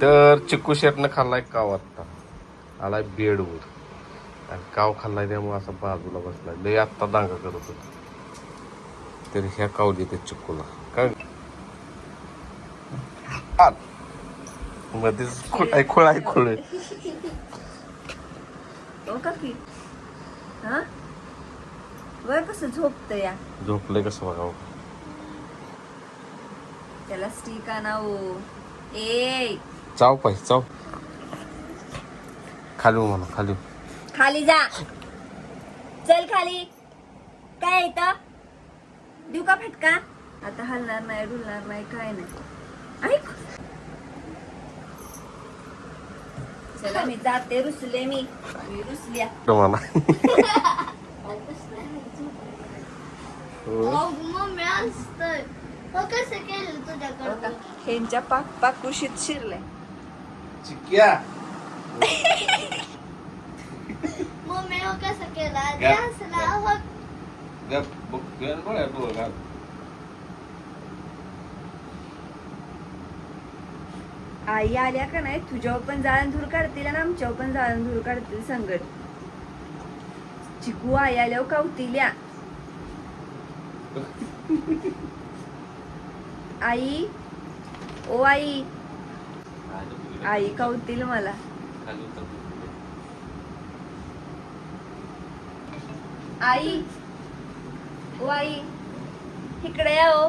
तर चिकू शेटनं खाल्लाय काव आत्ता. आलाय बेडवर. आणि काव खाल्लाय त्यामुळे असा बाजूला बसलाय. लय आत्ता दांगा करत होता. तर ह्या कावली त्या चिकूला काय. मध्येच खोळ हो का की? हा? वर कसं झोपत या? झोपलंय कसं बघावं त्याला स्टिक आणावो. ए! चाव पाहिजे चाव खाली हो म्हणा खाली. खाली जा. चल खाली. काय येतं देऊ का फटका? आता हलणार नाही डुलणार नाही काय नाही. ऐक. चला मी जाते रुसले मी. मी रुसल्या. म्हणा हो. हो ह्यांच्या पाक पाक कुशीत शिरलंय. चिक्या. मम्मी हो कसं केलं? आधी गप, हसला गप. हो. गप, बघ, गप, डोळ्यात डोळं घाल. आई आल्या का नाही? तुझ्यावर पण जाळण धूर काढतील आणि आमच्यावर पण जाळण धूर काढतील संगत चिकू आई आल्यावर कावतील्या आई? ओ आई आई कावतील मला. आई. ओ आई. इकडे या ओ.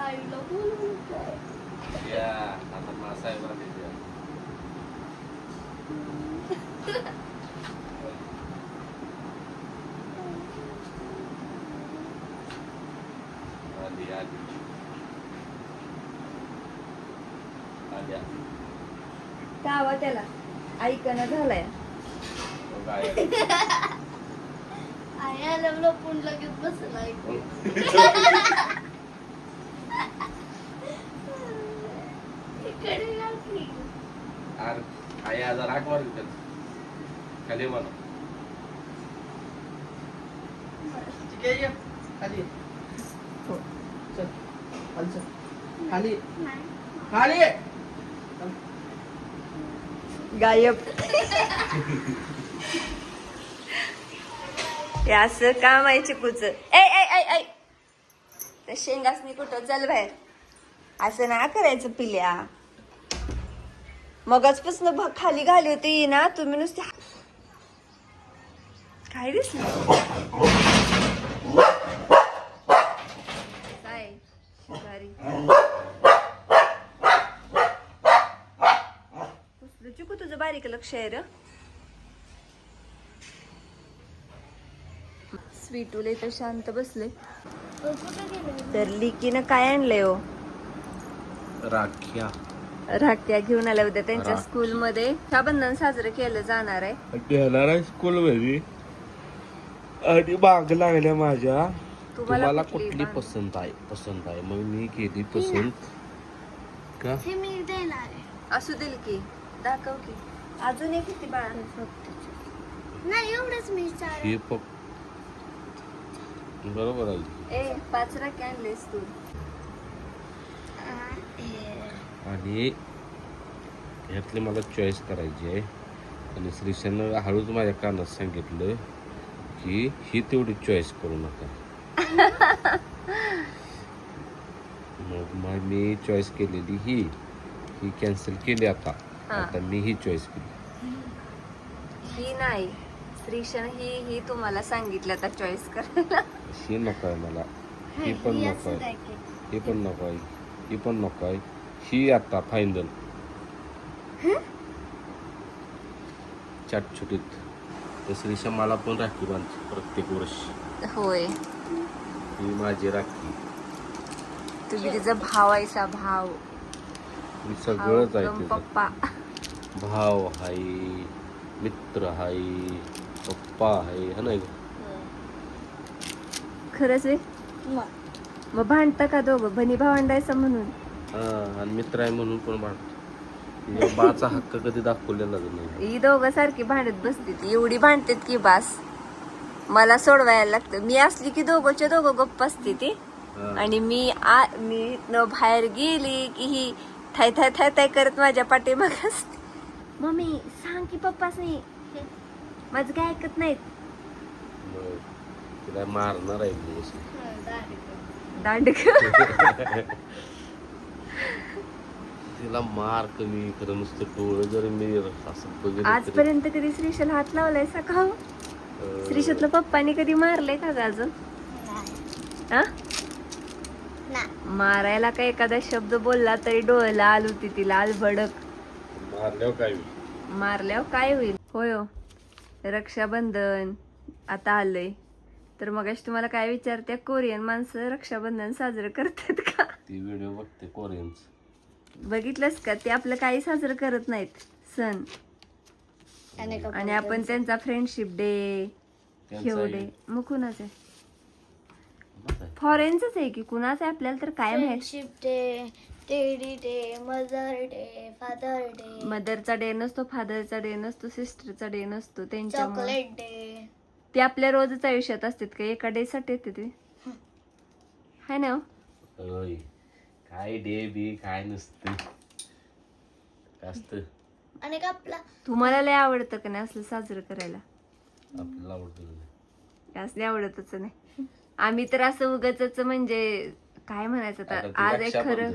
आईला बोलवून काय? या, आता मासा आहे बरं का इथे. आली, आली. कावा त्याला ऐकणं झालाय. आहे? आई लगेच बसला. इकडे आई आज इथं. खाली म्हणा. खाली हो, चल. खाली चल. खाली. खाली गायब. हे असं काम आहे चिकूच. ऐ ऐ ऐ शेंगासनी कुठं? चल बाहेर. असं ना करायचं पिल्या. मगच पासून खाली घाली होती ना तुम्ही नुसते काय दिसलं काय शिकारी चिकू तुझं बारीक लक्ष आहे र. स्वीटूले तर शांत बसले? तर लिकीनं काय आणलंय हो? राख्या. राख्या घेऊन आल्या होत्या त्यांच्या. स्कूल मध्ये रक्षाबंधन साजरं केलं जाणार आहे. देणार आहे स्कूल मध्ये आणि माग लागल्या माझ्या. तुम्हाला तुम्हाला कुठली कुठली बाग? पसंत आहे? पसंत आहे. मग मी केली पसंत. का? मी देणार आहे. असू देईल की. दाखव की. अजून एक किती बाळा? नाही एवढंच मी चार हे फक्त बरोबर आहे. ए पाच राख्या आणलेस तू. आणि ह्यातले मला चॉईस करायची आहे. आणि श्रीशानं हळूच माझ्या कानात सांगितलं की ही तेवढी चॉईस करू नका. मग मग मी चॉईस केलेली ही. ही कॅन्सल केली आता. हा. आता मी ही चॉईस केली. ही नाही. स्त्रीशन ही ही तुम्हाला सांगितलं आता चॉईस करायला. ही नको आहे मला. ही पण नको आहे. ही पण नको आहे. ही पण नको आहे. ही आता फायनल छुटीत तर श्रीशा मला पण राखी बांधते प्रत्येक वर्षी. होय. ही माझी राखी. तुम्ही तिचा भाव आहेसा भाव. मी सगळंच आहे तिचं पप्पा. भाव हाय मित्र हाय पप्पा हाय हा नाही खरंच आहे मग. भांडता का दोघं? बनी भावंडायचं म्हणून. हा आणि मित्र आहे म्हणून पण भांडतो? तिच्या बाचा हक्क कधी दाखवलेला नाही. ही दोघं सारखी भांडत बसते ती एवढी भांडतात की बास. मला सोडवायला लागतं. मी असली की दोघंच्या दोघं गप्प असते ती. आणि मी आ मी न बाहेर गेली की ही थाय थाय थाय थाय करत माझ्या पाठीमाग मम्मी सांग की पप्पाच नाही माझं काय ऐकत नाहीत. मग तिला मारणार आहे मी अशी. दांड तिला मार कमी खरं नुसतं डोळं जर मी असं बघितलं तरी, आजपर्यंत कधी श्रीशल हात लावलाय सका अं, श्रीशतला पप्पानी कधी मारलंय का ग अजून? हा? मारायला काय एखादा शब्द बोलला तरी डोळं लाल होती ती लाल भडक. मारल्यावर काय होईल? मारल्यावर काय होईल? होय हो. रक्षाबंधन. आता आलंय. तर मग तुम्हाला काय विचारत्या? कोरियन माणसं रक्षाबंधन साजरं करतात का? ती व्हिडिओ बघते कोरियन्स. बघितलंस का? ते आपलं काही साजरं करत नाहीत. सण. आणि आपण त्यांचा फ्रेंडशिप डे त्यांचा डे मग कुणाच आहे? फॉरेनच आहे? की कुणाच आहे? आपल्याला तर काय माहीत friendship day teddy day mother day father day मदरचा day नसतो फादरचा डे नसतो सिस्टरचा डे नसतो त्यांच्यामुळे. चॉकलेट डे ते आपल्या रोजच आयुष्यात असतात का? एका डे साठी येते ते. हाय ना हो? होय. काय डे बी काय नसतं. असतं आणि का आपला तुम्हाला लय आवडतं का नाही असलं साजरं करायला? आपल्याला आवडतं? असले आवडतच नाही. आम्ही तर असं उगाच म्हणजे काय म्हणायचं आता? आज एक खरं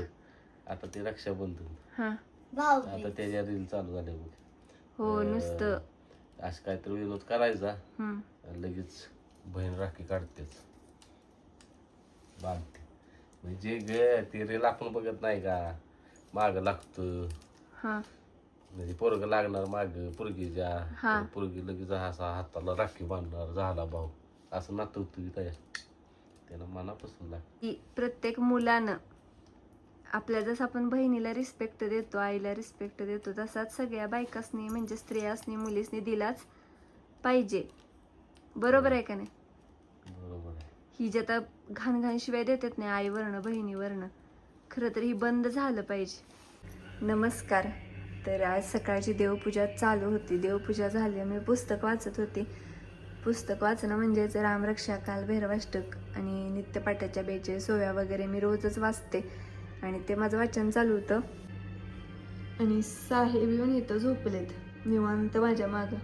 आता ते रक्षाबंधन. हा. भाऊ आता त्याच्या रील चालू झाले बघ. हो नुसतं असं काहीतरी विनोद करायचा. हम्म. लगेच बहीण राखी काढतेच. बांधते. म्हणजे ग ते रील आपण बघत नाही का? माग लागतं. हा. म्हणजे पोरग लागणार माग पोरगीच्या हा. पोरगी लगेच असा हाताला राखी बांधणार झाला भाऊ. असं नातं होतं तयार. त्याला मनापासून लाग की प्रत्येक मुलानं आपल्या जसं आपण बहिणीला रिस्पेक्ट देतो आईला रिस्पेक्ट देतो तसाच सगळ्या बायकासनी म्हणजे स्त्रियासनी मुलीसनी दिलाच पाहिजे. बरोबर आहे का नाही? ही जे आता घाण घाण शिवाय देतात नाही आईवरनं बहिणीवरनं खरं तर ही बंद झालं पाहिजे. नमस्कार. तर आज सकाळची देवपूजा चालू होती. देवपूजा झाली मी पुस्तक वाचत होते. पुस्तक वाचणं म्हणजेच रामरक्षा काल भैरवाष्टक आणि नित्यपाठाच्या बेचे सोव्या वगैरे मी रोजच वाचते. आणि ते माझं वाचन चालू होतं. आणि साहेब येऊन इथं झोपलेत निवांत माझ्या मागं.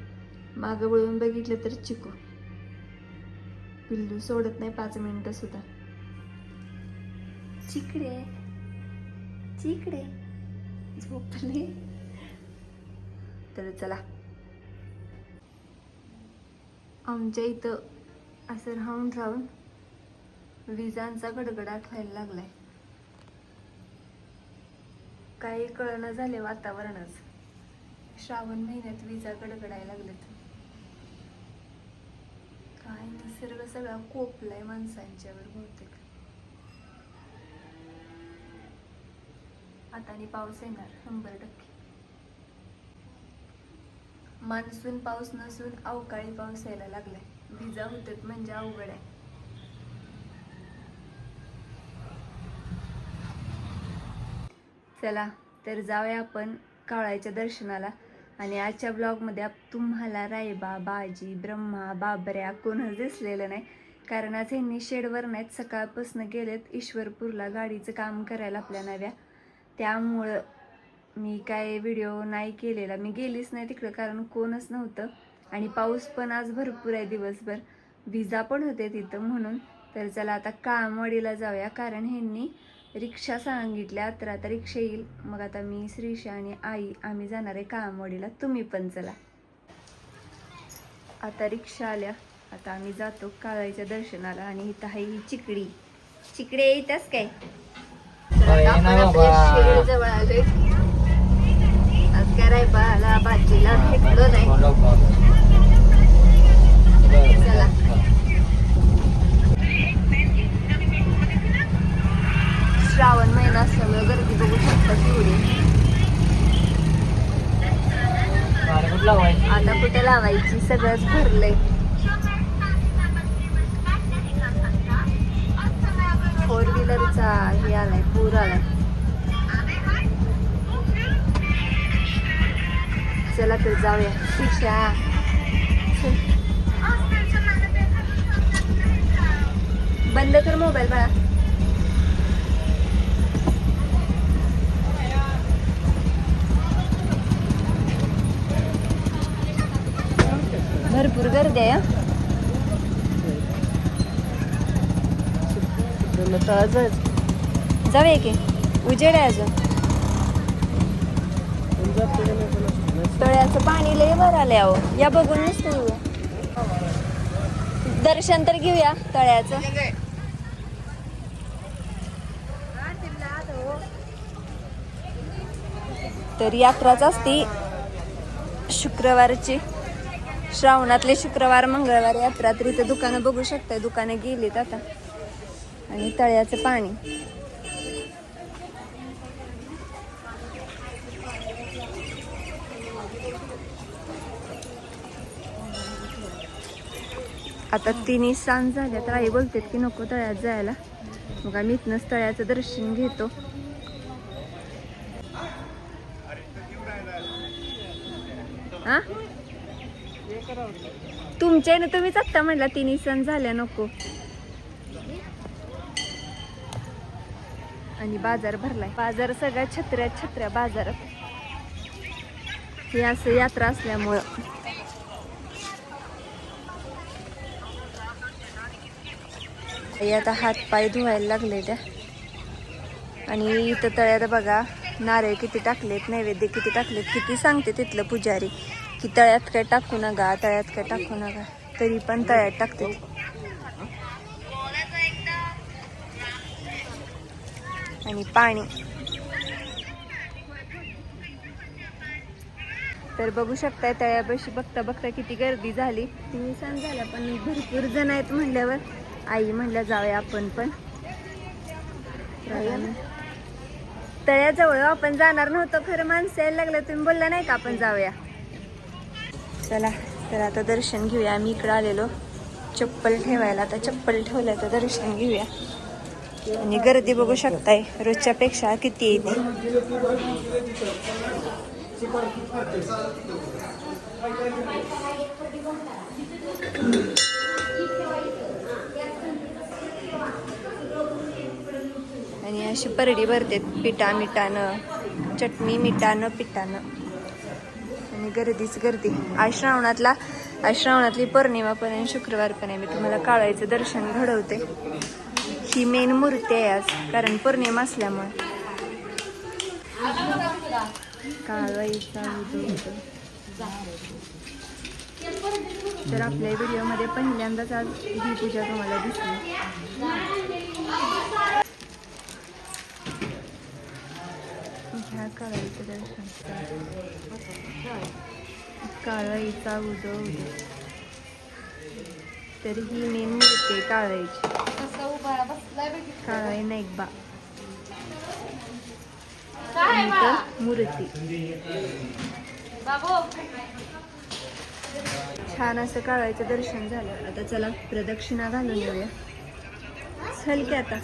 मागं वळून बघितलं तर चिकू. पिल्लू सोडत नाही पाच मिनिटं सुद्धा. चिकडे चिकडे. झोपले. तर चला. आमच्या इथं असं राहून राहून विजांचा गडगडाट व्हायला लागलाय. काही कळणं झाले वातावरणच. श्रावण महिन्यात विजा गडगडायला लागलेत काय निसर्ग सगळा कोपलाय माणसांच्यावर बहुतेक. आता आणि पाऊस येणार शंभर टक्के. मान्सून पाऊस नसून अवकाळी पाऊस यायला लागलाय. विजा होतात म्हणजे अवघड आहे. चला तर जाऊया आपण कावळाच्या दर्शनाला. आणि आजच्या ब्लॉगमध्ये तुम्हाला रायबा बाजी ब्रह्मा बाबऱ्या कोणच दिसलेलं नाही. कारण आज ह्यांनी शेडवर नाहीत सकाळपासून गेलेत ईश्वरपूरला गाडीचं काम करायला आपल्या नव्या. त्यामुळं मी काय व्हिडिओ नाही केलेला. मी गेलीच नाही तिकडं कारण कोणच नव्हतं. आणि पाऊस पण आज भरपूर आहे दिवसभर. विजा पण होते तिथं म्हणून. तर चला आता कामवाडीला जाऊया. कारण ह्यांनी रिक्षा सांगितल्या तर आता रिक्षा येईल. मग आता मी श्रीषा आणि आई आम्ही जाणार आहे कामवाडीला. तुम्ही पण चला. आता रिक्षा आल्या. आता आम्ही जातो काळाच्या दर्शनाला आणि इथं आहे ही चिकडी. चिकडे येतच काय? आज रायबाला बाजीला भेटलो नाही. चला. श्रावण महिना असल्यामुळे गर्दी बघू शकता एवढी आता कुठे लावायची? सगळंच भरलंय. फोर व्हीलरचा हे आलाय पूर आलाय. चला तर जाऊया. शिक्षा. बंद कर मोबाईल बाळा. भरपूर गर्दी आहे. जाऊया की. उजेड आहे अजून. तळ्याचं पाणी लय वर आलंय अहो. या बघून नसतं येऊ. दर्शन तर घेऊया तळ्याचं. तर यात्राच असती शुक्रवारची. श्रावणातले शुक्रवार मंगळवार यात्रा तर इथं दुकानं बघू शकताय. दुकानं गेलीत आता. आणि तळ्याचं पाणी. आता तिन्ही सांज झाल्या तर आई बोलतात की नको तळ्यात जायला. मग आम्ही इथनंच तळ्याचं दर्शन घेतो. हा? तुमच्या ना तुम्हीच आत्ता म्हणला तिन्ही सण झाल्या नको. आणि बाजार भरलाय. बाजार सगळ्या छत्र्या छत्र्या बाजारात. हे असं यात्रा असल्यामुळं. आता हात पाय धुवायला लागले त्या. आणि इथं तळ्यात बघा नारळ किती टाकलेत नैवेद्य किती टाकलेत किती सांगते तिथलं पुजारी. की तळ्यात काय टाकू नका तळ्यात काय टाकू नका तरी पण तळ्यात टाकते आणि पाणी. तर बघू शकताय तळ्यापाशी बघता बघता किती गर्दी झाली. तिन्ही सण झाला पण भरपूर जण आहेत म्हणल्यावर आई म्हणल्या जाऊया आपण पण. तळ्याजवळ आपण जाणार नव्हतो खरं माणसं यायला लागलं तुम्ही बोलला नाही का आपण जाऊया? चला तर आता दर्शन घेऊया. आम्ही इकडं आलेलो. चप्पल ठेवायला. आता चप्पल ठेवलं तर दर्शन घेऊया. आणि गर्दी बघू शकताय. रोजच्या पेक्षा किती येते आणि अशी परडी भरते पिठा मिठानं चटणी मिठानं पिठानं. आणि गर्दीच गर्दी. आज श्रावणातला आज श्रावणातली पौर्णिमा पण आहे शुक्रवार पण आहे. मी तुम्हाला काळायचं दर्शन घडवते. ही मेन मूर्ती आहे आज कारण पौर्णिमा असल्यामुळे. काळाईचा तर आपल्या व्हिडिओमध्ये पहिल्यांदाच आज ही पूजा तुम्हाला दिसली. ह्या काळाईचं दर्शन काळाईचा उदो उदो तर ही मेन मूर्ती काळाईची काळाई आणि इथं मूर्ती. छान असं काळायचं दर्शन झालं. आता चला प्रदक्षिणा घालून येऊया. चल की आता.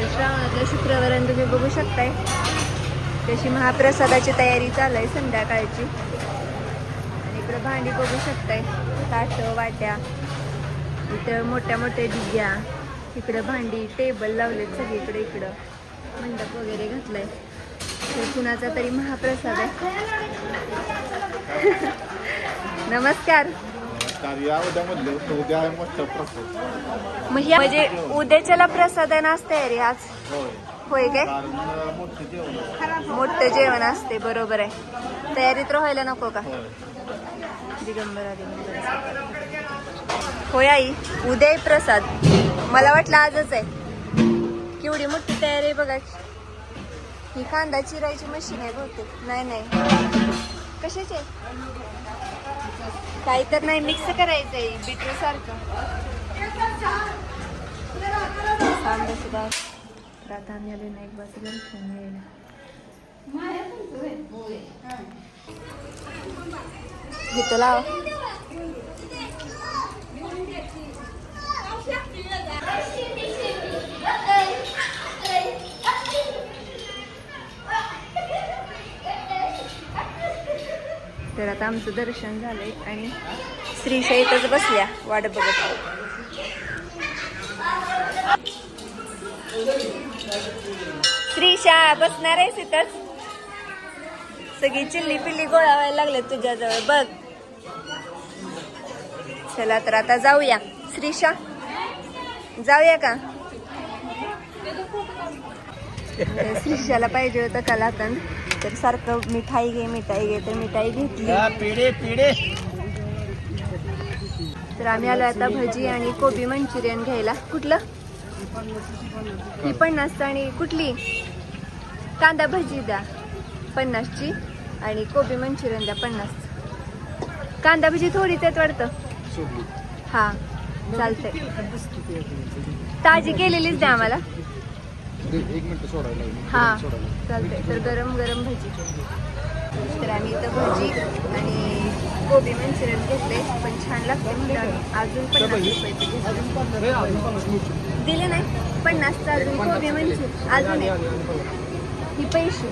तर श्रावणातल्या शुक्रवारानं तुम्ही बघू शकताय. तशी महाप्रसादाची तयारी चालू आहे संध्याकाळची. आणि इकडं भांडी बघू शकताय. ताट वाट्या इथं मोठ्या मोठ्या डिग्या इकडं भांडी टेबल लावलेत सगळीकडे इकडं. मंडप वगैरे घातलाय. तर कुणाचा तरी महाप्रसाद आहे. नमस्कार. उद्या आहे मोठं प्रसाद. मग ह्या- म्हणजे उद्याच्याला प्रसाद आहे नाच तयारी आज. होय. होय काय? कारण मोठं जेवण असतं. मोठं जेवण असते बरोबर आहे. तयारीत राहायला नको का? दिगंबरा दिगंबरा होय आई उद्या प्रसाद. मला वाटलं आजच आहे. केवढी मोठी तयारी आहे बघा. ही कांदा चिरायची मशीन आहे बहुतेक. नाही नाही. कशाची आहे? काही तर नाही मिक्स करायचं आहे बीटर सारखं सुद्धा. रात आम्ही आले नाही दर्शन घ्यायला इथं लाव. तर आता आमचं दर्शन झालंय आणि स्त्रीशा इथंच बसल्या वाट बघत. श्रीशा बसणार आहेस इथंच सगळी चिल्ली पिल्ली गोळा व्हायला लागले तुझ्याजवळ बघ. चला तर आता जाऊया. श्रीशा जाऊया का? श्रीशाला पाहिजे होतं कलाकंद तर सारखं मिठाई घे मिठाई घे तर मिठाई घेतली. तर आम्ही आलो आता भजी आणि कोबी मंचुरियन घ्यायला. कुठलं? ही पन्नासचं आणि कुठली? कांदा भजी द्या. पन्नासची आणि कोबी मंचुरियन द्या पन्नास. कांदा भजी थोडीच आहेत वाटतं. हा चालतंय. ताजी केलेलीच द्या आम्हाला. एक मिनिट सोडायला हा चालतंय. तर गरम गरम भजी. तर आम्ही इथं भजी आणि कोबी मंचुरियन घेतले. पण छान लागते म्हणून अजून पन्नास घेतले. दिले नाही. पन्नासचं अजून कोबी मंचुरियन अजून एक. ही पैसे.